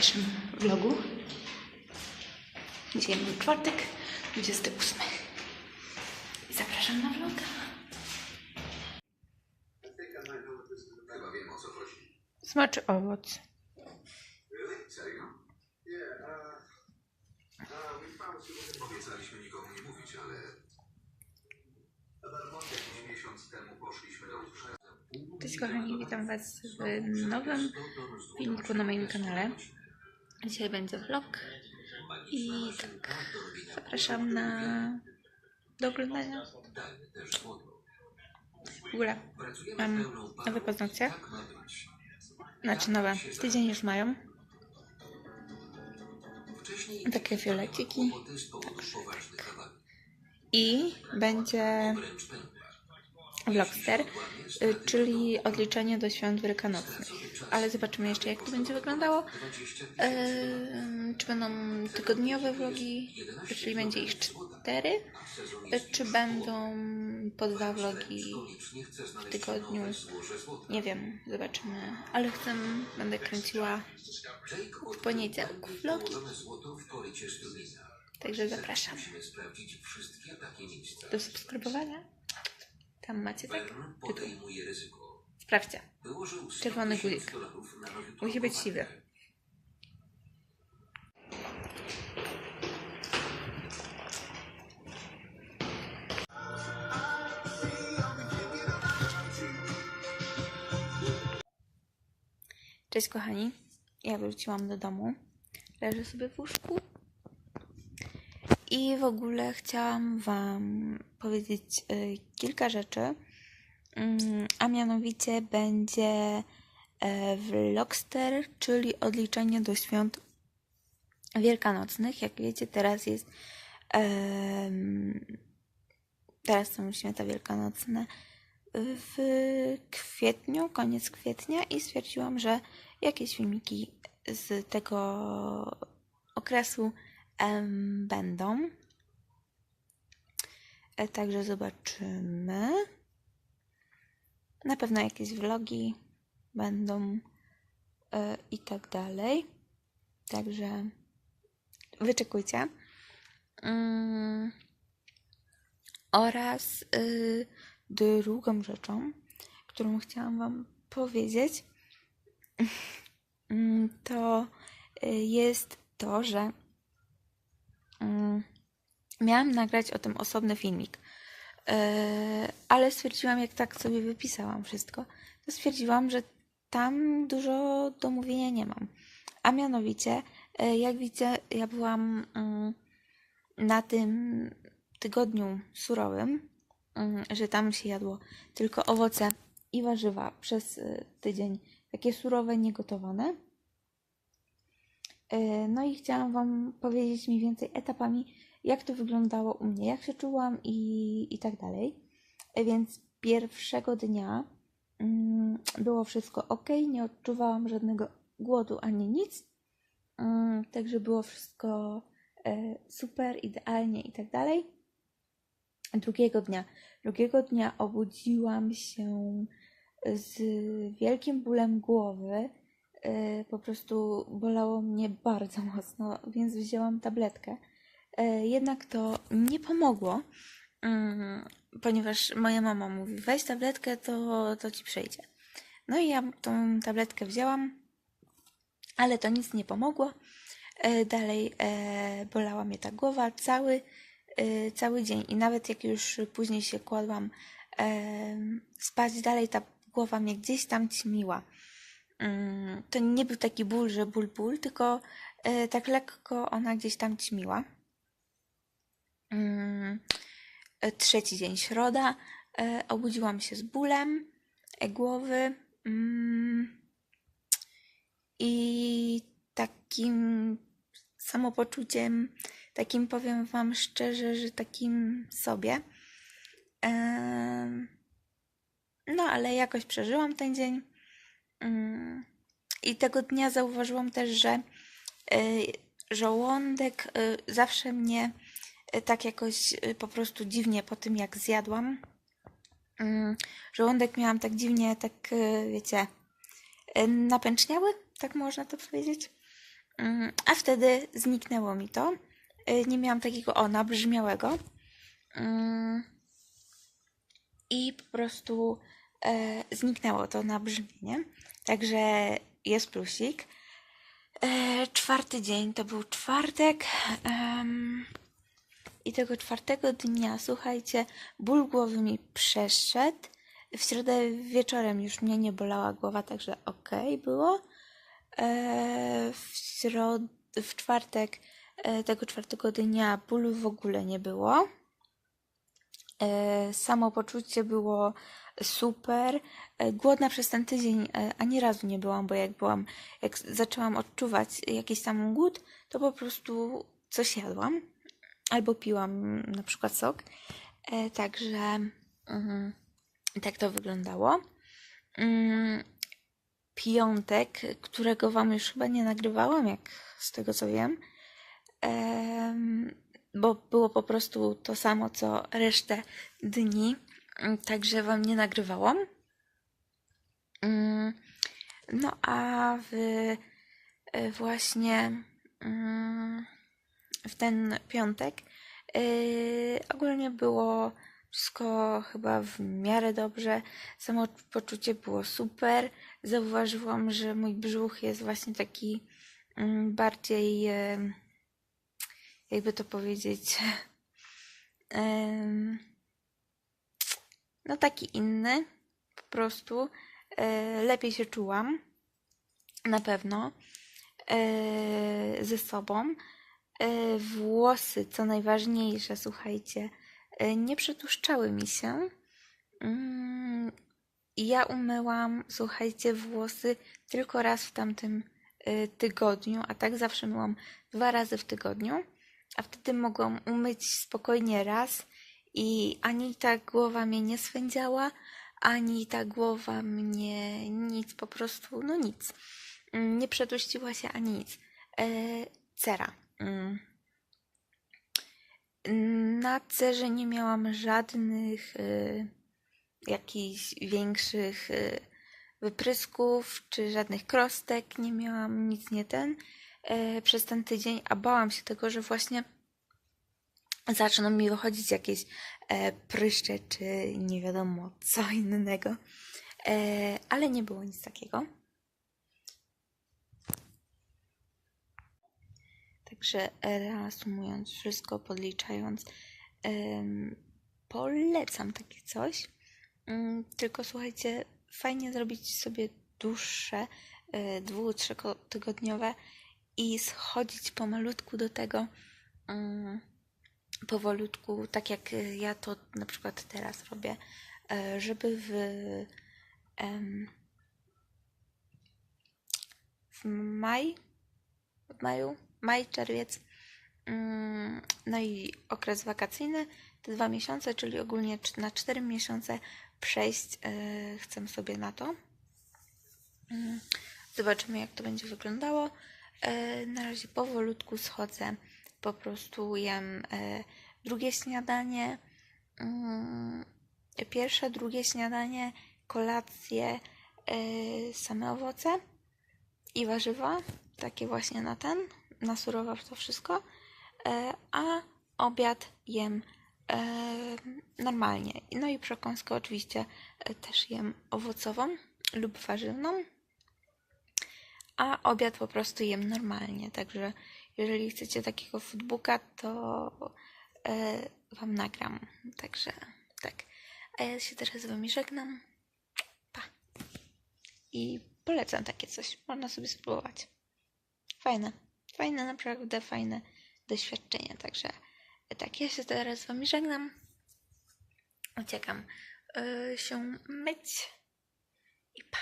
dzisiejszym vlogu. Dzisiaj mamy czwartek, 28. I zapraszam na vloga. Chyba wiem o co chodzi. Smaczy owoc. Serio? Obiecaliśmy nikomu nie mówić, ale... Jakiś miesiąc temu poszliśmy do Cześć kochani, witam was w nowym filmiku na moim kanale. Dzisiaj będzie vlog. I tak, zapraszam na do oglądania. W ogóle mam nowe paznokcie, znaczy nowe, tydzień już mają. Takie fioleciki i będzie Vlogster, y, czyli odliczenie do świąt wielkanocnych. Ale zobaczymy jeszcze, jak to będzie wyglądało. Czy będą tygodniowe vlogi, czyli będzie ich cztery, y, czy będą po dwa vlogi w tygodniu. Nie wiem, zobaczymy. Ale chcę, będę kręciła w poniedziałek vlogi. Także zapraszam do subskrybowania. Tam macie tak tytuł. Sprawdźcie. Czerwony 100 guzik. Musi być siwy. Cześć kochani, ja wróciłam do domu. Leżę sobie w łóżku. I w ogóle chciałam Wam powiedzieć y, kilka rzeczy. Mm, a mianowicie będzie e, vlogster, czyli odliczenie do świąt wielkanocnych. Jak wiecie, teraz jest teraz są święta wielkanocne w kwietniu, koniec kwietnia i stwierdziłam, że jakieś filmiki z tego okresu będą. E, Także zobaczymy. Na pewno jakieś vlogi będą e, i tak dalej. Także wyczekujcie. Mm, oraz y, drugą rzeczą, którą chciałam Wam powiedzieć, mm, to y, jest to, że miałam nagrać o tym osobny filmik. Yy, ale stwierdziłam, jak tak sobie wypisałam wszystko, to stwierdziłam, że tam dużo do mówienia nie mam. A mianowicie, yy, jak widzicie, ja byłam yy, na tym tygodniu surowym, yy, że tam się jadło tylko owoce i warzywa przez yy, tydzień, takie surowe, niegotowane. No i chciałam Wam powiedzieć mniej więcej etapami, jak to wyglądało u mnie, jak się czułam i, i tak dalej. E, Więc pierwszego dnia mm, było wszystko ok, nie odczuwałam żadnego głodu ani nic. Mm, Także było wszystko e, super, idealnie i tak dalej. Drugiego dnia, drugiego dnia obudziłam się z wielkim bólem głowy. E, Po prostu bolało mnie bardzo mocno, więc wzięłam tabletkę. E, Jednak to nie pomogło, mm, ponieważ moja mama mówi: weź tabletkę, to, to ci przejdzie. No i ja tą tabletkę wzięłam, ale to nic nie pomogło. E, Dalej e, bolała mnie ta głowa cały, cały dzień i nawet jak już później się kładłam spać, dalej ta głowa mnie gdzieś tam ćmiła. Mm, To nie był taki ból, że ból, ból, tylko tak lekko ona gdzieś tam ćmiła. Mm, e, Trzeci dzień, środa. e, Obudziłam się z bólem e, głowy mm, i takim samopoczuciem, takim powiem Wam szczerze, że takim sobie. Em, No, ale jakoś przeżyłam ten dzień. Mm, I tego dnia zauważyłam też, że żołądek zawsze mnie tak jakoś y, po prostu dziwnie po tym, jak zjadłam. Mm, Żołądek miałam tak dziwnie, tak y, wiecie, napęczniały, tak można to powiedzieć. Mm, A wtedy zniknęło mi to. nie miałam takiego o nabrzmiałego. Mm, I po prostu e, zniknęło to nabrzmienie. Także jest plusik. E, czwarty dzień to był czwartek. I tego czwartego dnia, słuchajcie, ból głowy mi przeszedł. W środę wieczorem już mnie nie bolała głowa, także okej było. E, w, środ... w czwartek, e, tego czwartego dnia bólu w ogóle nie było. E, samopoczucie było super. Głodna przez ten tydzień ani razu nie byłam, bo jak byłam, jak zaczęłam odczuwać jakiś tam głód, to po prostu coś jadłam albo piłam na przykład sok. E, także mhm, tak to wyglądało. Mm, piątek, którego Wam już chyba nie nagrywałam, jak z tego co wiem, Em, bo było po prostu to samo co resztę dni, mm, także Wam nie nagrywałam. Mm, No a w e, właśnie w ten piątek yy, ogólnie było wszystko chyba w miarę dobrze. Samopoczucie było super. Zauważyłam, że mój brzuch jest właśnie taki mm, bardziej, em, jakby to powiedzieć, em, no taki inny po prostu. E, Lepiej się czułam na pewno e, ze sobą. E, Włosy, co najważniejsze, słuchajcie, e, nie przetłuszczały mi się. Mm, Ja umyłam, słuchajcie, włosy tylko raz w tamtym e, tygodniu, a tak zawsze myłam dwa razy w tygodniu, a wtedy mogłam umyć spokojnie raz i ani ta głowa mnie nie swędziała, ani ta głowa mnie nic, po prostu, no nic. Mm, Nie przetłuściła się ani nic. Cera. Mm. Na cerze nie miałam żadnych y, jakichś większych y, wyprysków, czy żadnych krostek. Nie miałam nic nie ten e, przez ten tydzień, a bałam się tego, że właśnie zaczną mi wychodzić jakieś e, pryszcze, czy nie wiadomo co innego. E, ale nie było nic takiego. Także reasumując wszystko, podliczając, polecam takie coś. Mm, Tylko słuchajcie, fajnie zrobić sobie dłuższe, e, dwu, trzytygodniowe i schodzić pomalutku do tego mm, powolutku, tak jak ja to na przykład teraz robię, e, żeby w, w maj, w maju, maj, czerwiec, mm, no i okres wakacyjny, te dwa miesiące, czyli ogólnie na cztery miesiące przejść e, chcę sobie na to. Mm, Zobaczymy, jak to będzie wyglądało. E, Na razie powolutku schodzę. Po prostu jem e, drugie śniadanie, mm, pierwsze, drugie śniadanie, kolację, same owoce i warzywa. Takie właśnie na ten, na surowo to wszystko. E, A obiad jem e, normalnie. No i przekąskę oczywiście e, też jem owocową lub warzywną a obiad po prostu jem normalnie. Także jeżeli chcecie takiego foodbooka, to Wam nagram. Także tak. A ja się teraz z Wami żegnam. Pa. I polecam takie coś. Można sobie spróbować. Fajne. Fajne, naprawdę fajne doświadczenie. Także tak, ja się teraz z Wami żegnam. Uciekam e, się myć. I pa.